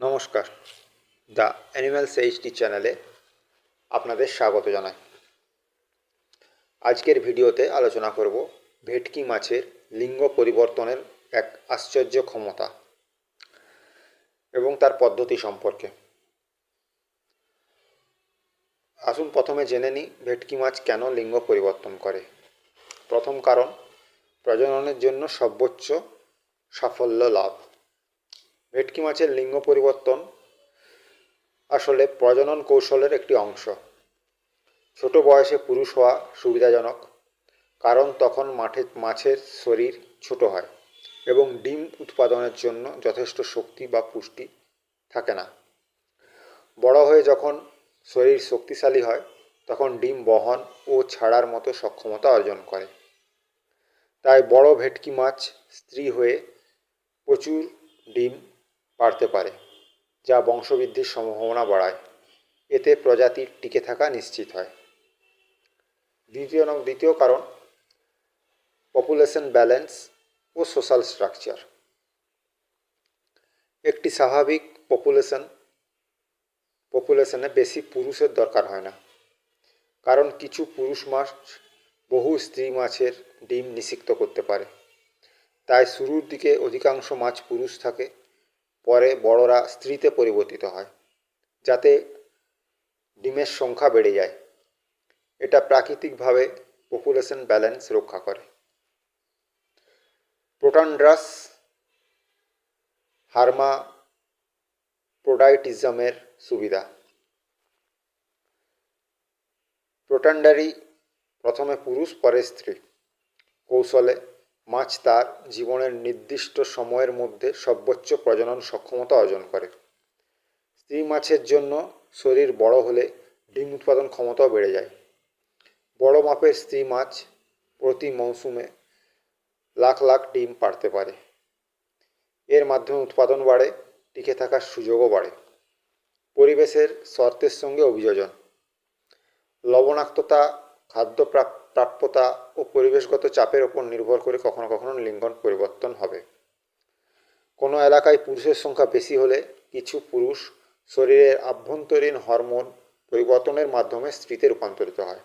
নমস্কার। The animals HD চ্যানেলে আপনাদের স্বাগত জানাই। আজকের ভিডিওতে আলোচনা করব ভেটকি মাছের লিঙ্গ পরিবর্তনের এক আশ্চর্য ক্ষমতা এবং তার পদ্ধতি সম্পর্কে। আসুন প্রথমে জেনে নিই ভেটকি মাছ কেন লিঙ্গ পরিবর্তন করে। প্রথম কারণ প্রজননের জন্য সর্বোচ্চ সাফল্য লাভ। ভেটকি মাছের লিঙ্গ পরিবর্তন আসলে প্রজনন কৌশলের একটি অংশ। ছোট বয়সে পুরুষ হওয়া সুবিধাজনক, কারণ তখন মাঠে মাছের শরীর ছোট হয় এবং ডিম উৎপাদনের জন্য যথেষ্ট শক্তি বা পুষ্টি থাকে না। বড় হয়ে যখন শরীর শক্তিশালী হয়, তখন ডিম বহন ও ছাড়ার মতো সক্ষমতা অর্জন করে। তাই বড় ভেটকি মাছ স্ত্রী হয়ে প্রচুর ডিম পারতে পারে, যা বংশবৃদ্ধির সম্ভাবনা বাড়ায়। এতে প্রজাতির টিকে থাকা নিশ্চিত হয়। দ্বিতীয় নং, দ্বিতীয় কারণ পপুলেশন ব্যালেন্স ও সোশ্যাল স্ট্রাকচার একটি স্বাভাবিক পপুলেশন পপুলেশনে বেশি পুরুষের দরকার হয় না, কারণ কিছু পুরুষ মাছ বহু স্ত্রী মাছের ডিম নিষিক্ত করতে পারে। তাই শুরুর দিকে অধিকাংশ মাছ পুরুষ থাকে, পরে বড়রা স্ত্রীতে পরিবর্তিত হয়, যাতে ডিমের সংখ্যা বেড়ে যায়। এটা প্রাকৃতিকভাবে পপুলেশন ব্যালেন্স রক্ষা করে। প্রোটানড্রাস হারমা প্রোডাইটিজমের সুবিধা। প্রোটান্ডারি প্রথমে পুরুষ, পরে স্ত্রী। কৌশলে মাছ তার জীবনের নির্দিষ্ট সময়ের মধ্যে সর্বোচ্চ প্রজনন সক্ষমতা অর্জন করে। স্ত্রী মাছের জন্য শরীর বড় হলে ডিম উৎপাদন ক্ষমতাও বেড়ে যায়। বড় মাপের স্ত্রী মাছ প্রতি মৌসুমে লাখ লাখ ডিম পারতে পারে। এর মাধ্যমে উৎপাদন বাড়ে, টিকে থাকার সুযোগও বাড়ে। পরিবেশের শর্তের সঙ্গে অভিযোজন। লবণাক্ততা খাদ্য প্রাপ্যতা ও পরিবেশগত চাপের ওপর নির্ভর করে কখনো কখনো লিঙ্গন পরিবর্তন হবে। কোনো এলাকায় পুরুষের সংখ্যা বেশি হলে কিছু পুরুষ শরীরের আভ্যন্তরীণ হরমোন পরিবর্তনের মাধ্যমে স্ত্রীতে রূপান্তরিত হয়।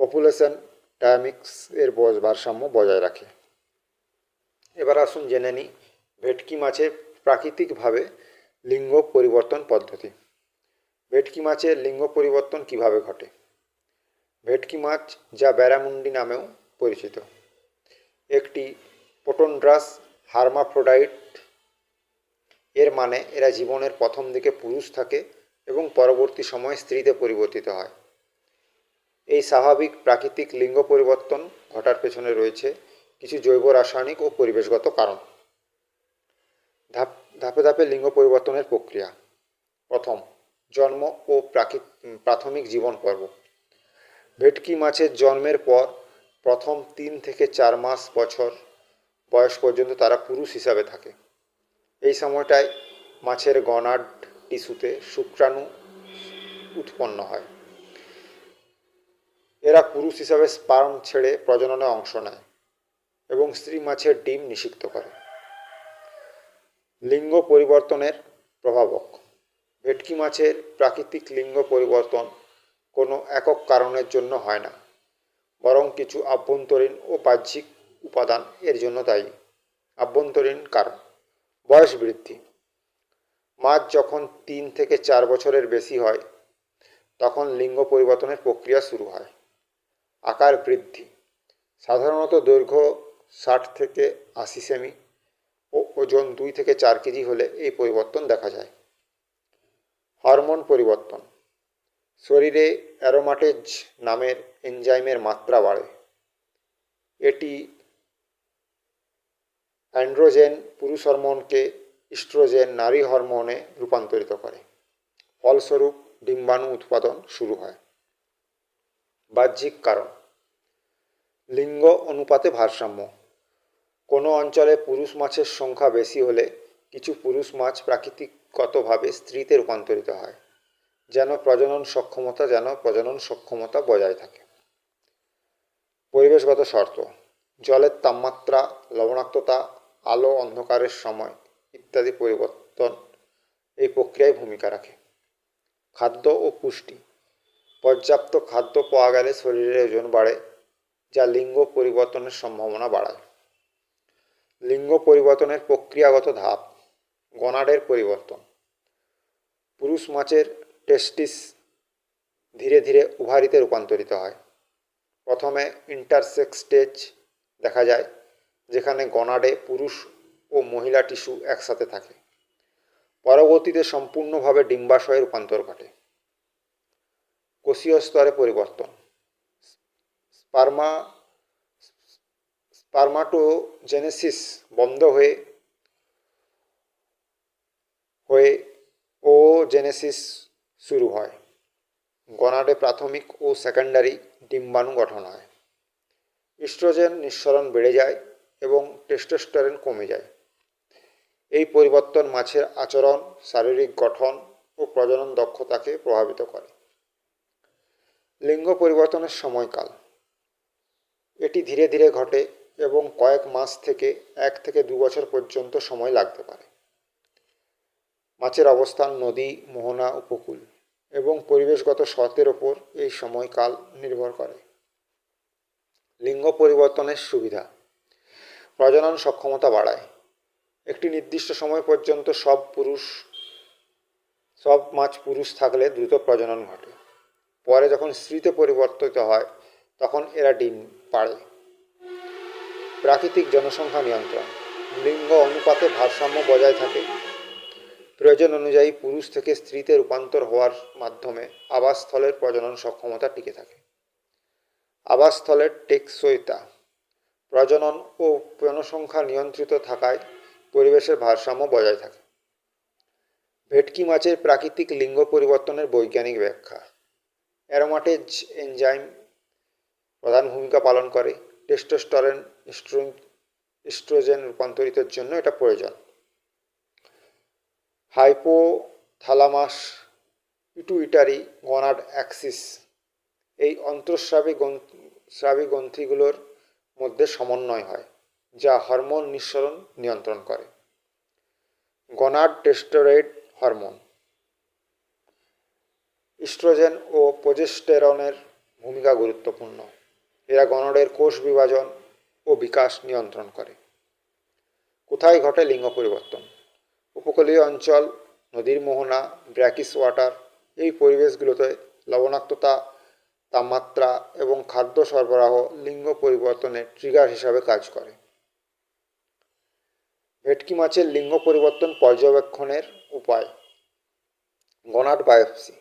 পপুলেশন ডায়ামিক্স এর ভারসাম্য বজায় রাখে। এবার আসুন জেনে নিই ভেটকি মাছের প্রাকৃতিকভাবে লিঙ্গ পরিবর্তন পদ্ধতি। ভেটকি মাছের লিঙ্গ পরিবর্তন কীভাবে ঘটে? ভেটকি মাছ যা ব্যারামুন্ডি নামেও পরিচিত। একটি পোটনড্রাস হার্মাফ্রোডাইট। এর মানে এরা জীবনের প্রথম দিকে পুরুষ থাকে এবং পরবর্তী সময়ে স্ত্রীতে পরিবর্তিত হয়। এই স্বাভাবিক প্রাকৃতিক লিঙ্গ পরিবর্তন ঘটার পেছনে রয়েছে কিছু জৈব রাসায়নিক ও পরিবেশগত কারণ। ধাপ, ধাপে ধাপে লিঙ্গ পরিবর্তনের প্রক্রিয়া। প্রথম, জন্ম ও প্রাকৃত প্রাথমিক জীবন পর্ব। ভেটকি মাছের জন্মের পর প্রথম তিন থেকে চার মাস বছর বয়স পর্যন্ত তারা পুরুষ হিসাবে থাকে। এই সময়টায় মাছের গনাড টিস্যুতে শুক্রাণু উৎপন্ন হয়। এরা পুরুষ হিসাবে স্পার্ম ছেড়ে প্রজননে অংশ নেয় এবং স্ত্রী মাছের ডিম নিষিক্ত করে। লিঙ্গ পরিবর্তনের প্রভাবক। ভেটকি মাছের প্রাকৃতিক লিঙ্গ পরিবর্তন কোনো একক কারণের জন্য হয় না, বরং কিছু আভ্যন্তরীণ ও বাহ্যিক উপাদান এর জন্য দায়ী। আভ্যন্তরীণ কারণ, বয়স বৃদ্ধি। মাছ যখন তিন থেকে চার বছরের বেশি হয়, তখন লিঙ্গ পরিবর্তনের প্রক্রিয়া শুরু হয়। আকার বৃদ্ধি, সাধারণত দৈর্ঘ্য ষাট থেকে আশি সেমি ও ওজন দুই থেকে চার কেজি হলে এই পরিবর্তন দেখা যায়। হরমোন পরিবর্তন শরীরে অ্যারোমাটেজ নামের এনজাইমের মাত্রা বাড়ে। এটি অ্যান্ড্রোজেন পুরুষ হরমোনকে ইস্ট্রোজেন নারী হরমোনে রূপান্তরিত করে। ফলস্বরূপ ডিম্বাণু উৎপাদন শুরু হয়। বাহ্যিক কারণ, লিঙ্গ অনুপাতে ভারসাম্য। কোনো অঞ্চলে পুরুষ মাছের সংখ্যা বেশি হলে কিছু পুরুষ মাছ প্রাকৃতিকগতভাবে স্ত্রীতে রূপান্তরিত হয়। যেন প্রজনন সক্ষমতা যেন প্রজনন সক্ষমতা বজায় থাকে। পরিবেশগত শর্ত, জলের তাপমাত্রা, লবণাক্ততা, আলো, অন্ধকারের সময় ইত্যাদি পরিবর্তন এই প্রক্রিয়ায় ভূমিকা রাখে। খাদ্য ও পুষ্টি, পর্যাপ্ত খাদ্য পাওয়া গেলে শরীরের ওজন বাড়ে, যা লিঙ্গ পরিবর্তনের সম্ভাবনা বাড়ায়। লিঙ্গ পরিবর্তনের প্রক্রিয়াগত ধাপ, গনাডের পরিবর্তন, পুরুষ মাছের টেস্টিস ধীরে ধীরে উভারিতে রূপান্তরিত হয়। প্রথমে ইন্টারসেক্স স্টেজ দেখা যায়, যেখানে গনাডে পুরুষ ও মহিলা টিস্যু একসাথে থাকে। পরবর্তীতে সম্পূর্ণভাবে ডিম্বাশয়ে রূপান্তর ঘটে। কোষীয় স্তরে পরিবর্তন। স্পার্মা, স্পার্মাটোজেনেসিস বন্ধ হয়ে হয়ে ও জেনেসিস শুরু হয়। গনাডে প্রাথমিক ও সেকেন্ডারি ডিম্বাণু গঠন হয়। ইস্ট্রোজেন নিঃসরণ বেড়ে যায় এবং টেস্টোস্টেরন কমে যায়। এই পরিবর্তন মাছের আচরণ, শারীরিক গঠন ও প্রজনন দক্ষতাকে প্রভাবিত করে। লিঙ্গ পরিবর্তনের সময়কাল। এটি ধীরে ধীরে ঘটে এবং কয়েক মাস থেকে এক থেকে দু বছর পর্যন্ত সময় লাগতে পারে। মাছের অবস্থান নদী, মোহনা, উপকূল। এবং পরিবেশগত শর্তের ওপর এই সময়কাল নির্ভর করে। লিঙ্গ পরিবর্তনের সুবিধা। প্রজনন সক্ষমতা বাড়ায়। একটি নির্দিষ্ট সময় পর্যন্ত সব পুরুষ, সব মাছ পুরুষ থাকলে দ্রুত প্রজনন ঘটে। পরে যখন স্ত্রীতে পরিবর্তিত হয়, তখন এরা ডিম পাড়ে। প্রাকৃতিক জনসংখ্যা নিয়ন্ত্রণ। লিঙ্গ অনুপাতে ভারসাম্য বজায় থাকে। প্রয়োজন অনুযায়ী পুরুষ থেকে স্ত্রীতে রূপান্তর হওয়ার মাধ্যমে আবাসস্থলের প্রজনন সক্ষমতা টিকে থাকে। আবাসস্থলের টেকসইতা, প্রজনন ও জনসংখ্যা নিয়ন্ত্রিত থাকায় পরিবেশের ভারসাম্য বজায় থাকে। ভেটকি মাছের প্রাকৃতিক লিঙ্গ পরিবর্তনের বৈজ্ঞানিক ব্যাখ্যা। অ্যারোমাটেজ এনজাইম প্রধান ভূমিকা পালন করে। টেস্টোস্টেরন ইস্ট্রোজেন রূপান্তরিতের জন্য এটা প্রয়োজন। হাইপোথ্যালামাস পিটুইটারি গনাড অ্যাক্সিস এই অন্তঃস্রাবী স্রাবী গ্রন্থিগুলোর মধ্যে সমন্বয় হয়, যা হরমোন নিঃসরণ নিয়ন্ত্রণ করে। গনাড টেস্টোরেড হরমোন। ইস্ট্রোজেন ও প্রোজেস্টেরনের ভূমিকা গুরুত্বপূর্ণ। এরা গণডের কোষ বিভাজন ও বিকাশ নিয়ন্ত্রণ করে। কোথায় ঘটে লিঙ্গ পরিবর্তন? উপকূলীয় অঞ্চল, নদীর মোহনা ব্র্যাকিস ওয়াটার, এই পরিবেশগুলোতে লবণাক্ততা, তাপমাত্রা এবং খাদ্য সরবরাহ লিঙ্গ পরিবর্তনের ট্রিগার হিসাবে কাজ করে। ভেটকি মাছের লিঙ্গ পরিবর্তন পর্যবেক্ষণের উপায়। গনাড বায়োপসি।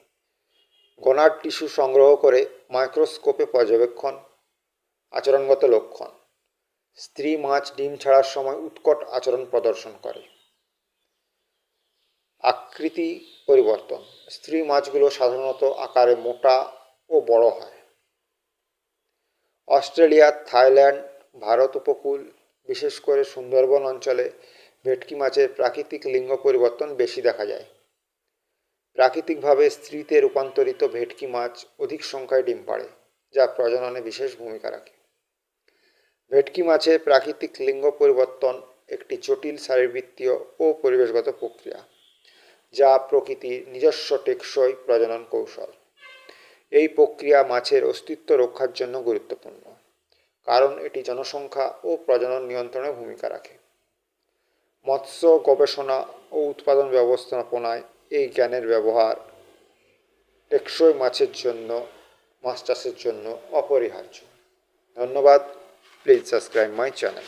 গনাড টিস্যু সংগ্রহ করে মাইক্রোস্কোপে পর্যবেক্ষণ, আচরণগত লক্ষণ। স্ত্রী মাছ ডিম ছাড়ার সময় উৎকট আচরণ প্রদর্শন করে। আকৃতি পরিবর্তন। স্ত্রী মাছগুলো সাধারণত আকারে মোটা ও বড় হয়। অস্ট্রেলিয়া, থাইল্যান্ড, ভারত উপকূল, বিশেষ করে সুন্দরবন অঞ্চলে ভেটকি মাছের প্রাকৃতিক লিঙ্গ পরিবর্তন বেশি দেখা যায়। প্রাকৃতিকভাবে স্ত্রীতে রূপান্তরিত ভেটকি মাছ অধিক সংখ্যায় ডিম পাড়ে, যা প্রজননে বিশেষ ভূমিকা রাখে। ভেটকি মাছের প্রাকৃতিক লিঙ্গ পরিবর্তন একটি জটিল শারীরবৃত্তীয় ও পরিবেশগত প্রক্রিয়া। যা প্রকৃতির নিজস্ব টেকসই প্রজনন কৌশল। এই প্রক্রিয়া মাছের অস্তিত্ব রক্ষার জন্য গুরুত্বপূর্ণ, কারণ এটি জনসংখ্যা ও প্রজনন নিয়ন্ত্রণে ভূমিকা রাখে। মৎস্য গবেষণা ও উৎপাদন ব্যবস্থাপনায় এই জ্ঞানের ব্যবহার টেকসই মাছের জন্য, মাছ চাষের জন্য অপরিহার্য। ধন্যবাদ। Please subscribe my channel.